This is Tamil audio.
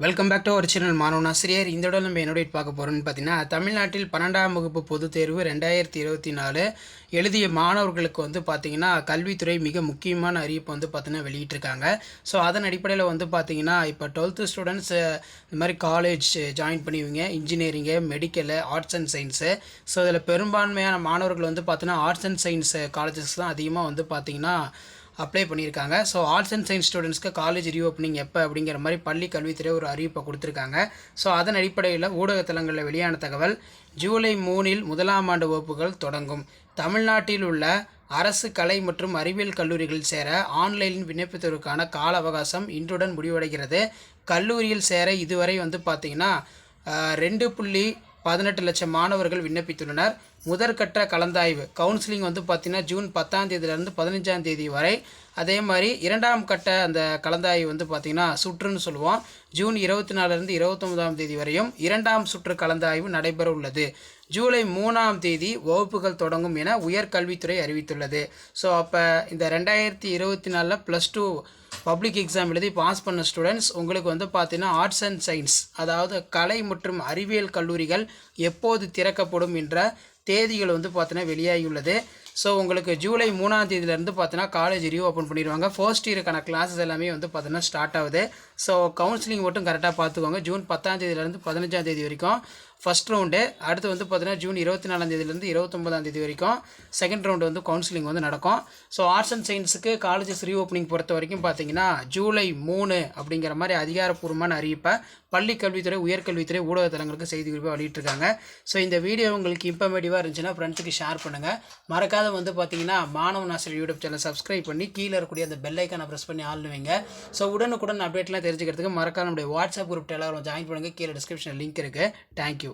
வெல்கம் பேக் டு ஒரு சேனல் மாணவன் ஆசிரியர் இந்த விட நம்ம என்னோட பார்க்க போகிறோம்னு பார்த்தீங்கன்னா தமிழ்நாட்டில் பன்னெண்டாம் வகுப்பு பொதுத் தேர்வு ரெண்டாயிரத்தி இருபத்தி நாலு எழுதிய மாணவர்களுக்கு வந்து பார்த்திங்கன்னா கல்வித்துறை மிக முக்கியமான அறிவிப்பு வந்து பார்த்தீங்கன்னா வெளியிட்டிருக்காங்க. ஸோ அதன் அடிப்படையில் வந்து பார்த்திங்கன்னா இப்போ டுவெல்த்து ஸ்டூடெண்ட்ஸ் இந்த மாதிரி college join பண்ணிவிங்க. Engineering medical arts and science so இதில் பெரும்பான்மையான மாணவர்கள் வந்து பார்த்திங்கன்னா ஆர்ட்ஸ் அண்ட் சயின்ஸ் காலேஜஸ் தான் அதிகமாக வந்து பார்த்திங்கன்னா அப்ளை பண்ணியிருக்காங்க. ஸோ ஆர்ட்ஸ் அண்ட் சயின்ஸ் ஸ்டூடெண்ட்ஸ்க்கு காலேஜ் ரீஓப்பனிங் எப்போ அப்படிங்கிற மாதிரி பள்ளி கல்வித்துறை ஒரு அறிவிப்பை கொடுத்துருக்காங்க. ஸோ அதன் அடிப்படையில் ஊடகத்தலங்களில் வெளியான தகவல் ஜூலை மூணில் முதலாம் ஆண்டு வகுப்புகள் தொடங்கும். தமிழ்நாட்டில் உள்ள அரசு கலை மற்றும் அறிவியல் கல்லூரிகளில் சேர ஆன்லைனில் விண்ணப்பித்ததற்கான கால அவகாசம் இன்றுடன் முடிவடைகிறது. கல்லூரியில் சேர இதுவரை வந்து பார்த்திங்கன்னா ரெண்டு புள்ளி பதினெட்டு லட்சம் மாணவர்கள் விண்ணப்பித்துள்ளனர். முதற்கட்ட கலந்தாய்வு கவுன்சிலிங் வந்து பார்த்திங்கன்னா ஜூன் பத்தாம் தேதியிலேருந்து பதினஞ்சாம் தேதி வரை. அதே மாதிரி இரண்டாம் கட்ட அந்த கலந்தாய்வு வந்து பார்த்திங்கன்னா சுற்றுன்னு சொல்லுவோம். ஜூன் இருபத்தி நாலுலேருந்து இருபத்தொன்பதாம் தேதி வரையும் இரண்டாம் சுற்று கலந்தாய்வு நடைபெற உள்ளது. ஜூலை மூணாம் தேதி வகுப்புகள் தொடங்கும் என உயர்கல்வித்துறை அறிவித்துள்ளது. ஸோ அப்போ இந்த ரெண்டாயிரத்தி இருபத்தி நாலில் ப்ளஸ் டூ பப்ளிக் எக்ஸாம் எழுதி பாஸ் பண்ண ஸ்டூடெண்ட்ஸ் உங்களுக்கு வந்து பார்த்தீங்கன்னா ஆர்ட்ஸ் அண்ட் சயின்ஸ் அதாவது கலை மற்றும் அறிவியல் கல்லூரிகள் எப்போது திறக்கப்படும் என்ற தேதிகள் வந்து பார்த்தீங்கன்னா வெளியாகியுள்ளது. ஸோ உங்களுக்கு ஜூலை மூணாம் தேதியிலேருந்து பார்த்தீங்கன்னா காலேஜ் ரீ ஓப்பன் பண்ணிடுவாங்க ஃபர்ஸ்ட் இயருக்கான கிளாஸஸ் எல்லாமே வந்து பார்த்தீங்கன்னா ஸ்டார்ட் ஆகுது. ஸோ கவுன்சிலிங் மட்டும் கரெக்டாக பார்த்துக்கோங்க ஜூன் பத்தாம் தேதியிலேருந்து பதினஞ்சாம் தேதி வரைக்கும். ஃபஸ்ட் ரவுண்டு அடுத்து வந்து பார்த்தீங்கன்னா ஜூன் இருபத்தி நாலாந்தேதியிலேருந்து இருபத்தொம்பதாந்தேதி வரைக்கும் செகண்ட் ரவுண்டு வந்து கவுன்சிலிங் வந்து நடக்கும். ஸோ ஆர்ட்ஸ் அண்ட் சயின்ஸுக்கு காலேஜஸ் ரீ ஓப்பனிங் பொறுத்த வரைக்கும் பார்த்தீங்கன்னா ஜூலை மூணு அப்படிங்கிற மாதிரி அதிகாரப்பூர்வமான அறிவிப்பை பள்ளி கல்வித்துறை உயர்கல்வித்துறை ஊடகத்தலங்களுக்கு செய்தி குறிப்பாக வெளியிட்டிருக்காங்க. ஸோ இந்த வீடியோ உங்களுக்கு இன்ஃபர்மேட்டிவாக இருந்துச்சுன்னா ஃப்ரெண்ட்ஸுக்கு ஷேர் பண்ணுங்கள் மறக்காத வந்து பார்த்தீங்கன்னா மாணவன் ஆசிரியர் யூடியூப் சேனல் சப்ஸ்கிரைப் பண்ணி கீழே இருக்கக்கூடிய அந்த பெல் ஐக்கானை ப்ரெஸ் பண்ணி ஆளுவீங்க வைங்க. ஸோ உடனுக்குடன் அப்டேட்லாம் தெரிஞ்சுக்கிறதுக்கு மறக்காத நம்முடைய வாட்ஸ்அப் குரூப் டெலாகிராம் ஜாயின் பண்ணுங்கள் கீழே டிஸ்கிரிப்ஷன் லிங்க் இருக்குது தேங்க்யூ